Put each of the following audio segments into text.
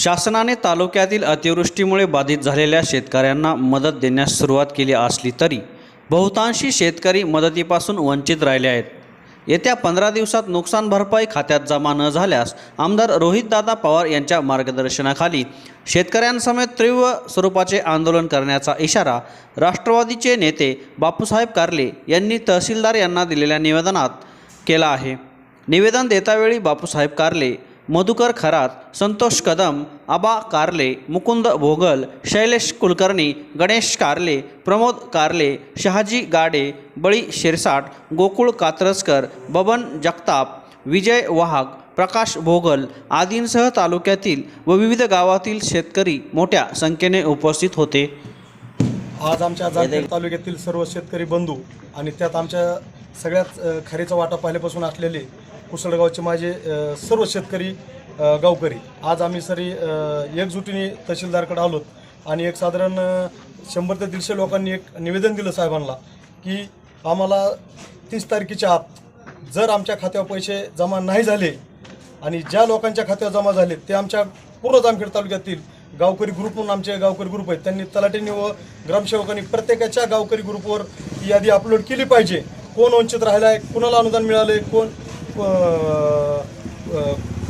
शासनाने तालुक्यातील अतिवृष्टीमुळे बाधित झालेल्या शेतकऱ्यांना मदत देण्यास सुरुवात केली असली तरी बहुतांशी शेतकरी मदतीपासून वंचित राहिले आहेत. येत्या पंधरा दिवसात नुकसान भरपाई खात्यात जमा न झाल्यास आमदार रोहितदादा पवार यांच्या मार्गदर्शनाखाली शेतकऱ्यांसमेत तीव्र स्वरूपाचे आंदोलन करण्याचा इशारा राष्ट्रवादीचे नेते बापूसाहेब कारले यांनी तहसीलदार यांना दिलेल्या निवेदनात केला आहे. निवेदन देतावेळी बापूसाहेब कारले मधुकर खरात संतोष कदम आबा कारले मुकुंद भोगल शैलेश कुलकर्णी गणेश कारले प्रमोद कारले शहाजी गाडे बळी शिरसाट गोकुळ कात्रसकर बबन जगताप विजय वाहक प्रकाश भोगल आदींसह तालुक्यातील व विविध गावातील शेतकरी मोठ्या संख्येने उपस्थित होते. आज आमच्या जामखेड तालुक्यातील सर्व शेतकरी बंधू आणि त्यात आमच्या सगळ्यात खारीचा वाटा पहिल्यापासून असलेले कुसळगावचे माझे सर्व शेतकरी गावकरी. आज आम्ही सरी एकजुटीने तहसीलदारकडे आलोत आणि एक साधारण शंभर ते दीडशे लोकांनी एक निवेदन दिलं साहेबांना की आम्हाला तीस तारखेच्या आत जर आमच्या खात्यावर पैसे जमा नाही झाले आणि ज्या लोकांच्या खात्यावर जमा झाले ते आमच्या पूर्ण जामखेड तालुक्यातील गावकरी ग्रुप म्हणून आमचे गावकरी ग्रुप आहेत. त्यांनी तलाठीने व ग्रामसेवकांनी प्रत्येकाच्या गावकरी ग्रुपवर यादी अपलोड केली पाहिजे. कोण वंचित राहिला आहे कुणाला अनुदान मिळालं आहे कोण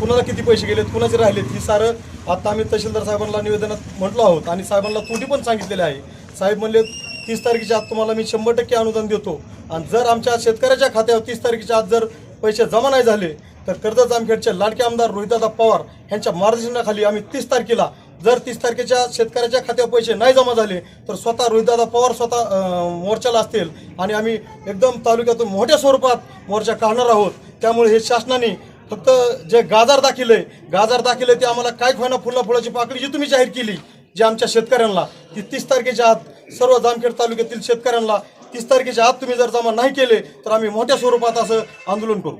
कुणाला किती पैसे गेलेत कुणाचे राहिलेत ही सारं आता आम्ही तहसीलदार साहेबांना निवेदनात म्हटलो आहोत आणि साहेबांना तोटी पण सांगितलेल्या आहे. साहेब म्हणले तीस तारखेच्या आत तुम्हाला मी शंभर टक्के अनुदान देतो. आणि जर आमच्या शेतकऱ्याच्या खात्यावर तीस तारखेच्या आत जर पैसे जमा नाही झाले तर कर्जत जामखेडचे लाडके आमदार रोहितदादा पवार यांच्या मार्गदर्शनाखाली आम्ही तीस तारखेला जर तीस तारखेच्या शेतकऱ्याच्या खात्यावर पैसे नाही जमा झाले तर स्वतः रोहितदादा पवार स्वतः मोर्चाला असतील. आणि आम्ही एकदम तालुक्यातून मोठ्या स्वरूपात मोर्चा काढणार आहोत. त्यामुळे हे शासनाने फक्त जे गाजार दाखिले गाजार दाखिले ते आम्हाला काय होईना फुला फुलाची पाकळी जी तुम्ही जाहीर केली जी आमच्या शेतकऱ्यांना ती तीस तारखेच्या आत सर्व जामखेड तालुक्यातील शेतकऱ्यांना तीस तारखेच्या आत तुम्ही जर जमा नाही केले तर आम्ही मोठ्या स्वरूपात असं आंदोलन करू.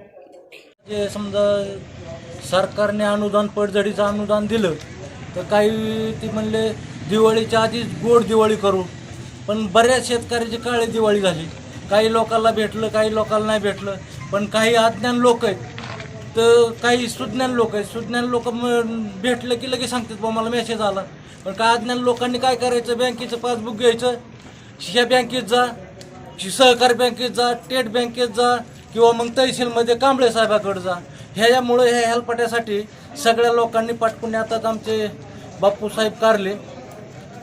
जे समजा सरकारने अनुदान पडझडीचं अनुदान दिलं तर काही ती म्हणले दिवाळीच्या आधीच गोड दिवाळी करू. पण बऱ्याच शेतकऱ्याची काळी दिवाळी झाली. काही लोकांना भेटलं काही लोकांना नाही भेटलं. पण काही अज्ञान लोक आहेत. तर काही सुज्ञान लोक आहेत. सुज्ञान लोक भेटलं की लगेच सांगतात बा मला मेसेज आला. पण काय अज्ञान लोकांनी काय करायचं? बँकेचं पासबुक घ्यायचं? ह्या बँकेत जा. सहकारी बँकेत जा. स्टेट बँकेत जा. किंवा मग तहसीलमध्ये कांबळे साहेबाकडे जा. ह्याच्यामुळं ह्या हेल्पट्यासाठी सगळ्या लोकांनी पाठपुण्यातच आमचे बापूसाहेब कारले.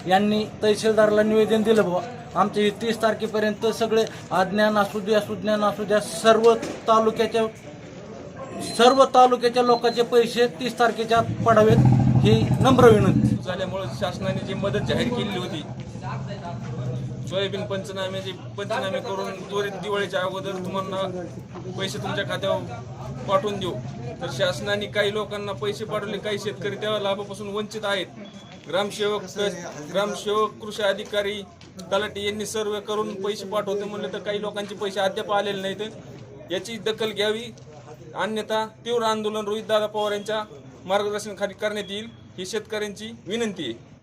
यांनी तहसीलदारला निवेदन दिलं बुवा. आमचे हे तीस तारखेपर्यंत सगळे अज्ञान असू द्या सुज्ञान असू द्या सर्व तालुक्याच्या सर्व तालुक्याच्या लोकांचे पैसे तीस तारखेच्या पडावेत ही नम्र विनंती. झाल्यामुळे शासनाने जी मदत जाहीर केलेली होती सोयाबीन पंचनाम्याचे पंचनामे करून त्वरित दिवाळीच्या अगोदर तुम्हाला पैसे तुमच्या खात्यावर पाठवून देऊ. तर शासनाने काही लोकांना पैसे पाठवले काही शेतकरी त्या लाभापासून वंचित आहेत. ग्रामसेवक ग्रामसेवक कृषी अधिकारी तलाठी यांनी सर्वे करून पैसे पाठवते म्हणले तर काही लोकांचे पैसे अद्याप आलेले नाहीत. याची दखल घ्यावी. अन्यथा तीव्र आंदोलन रोहितदादा पवार यांच्या मार्गदर्शनाखाली करण्यात येईल. ही शेतकऱ्यांची विनंती आहे.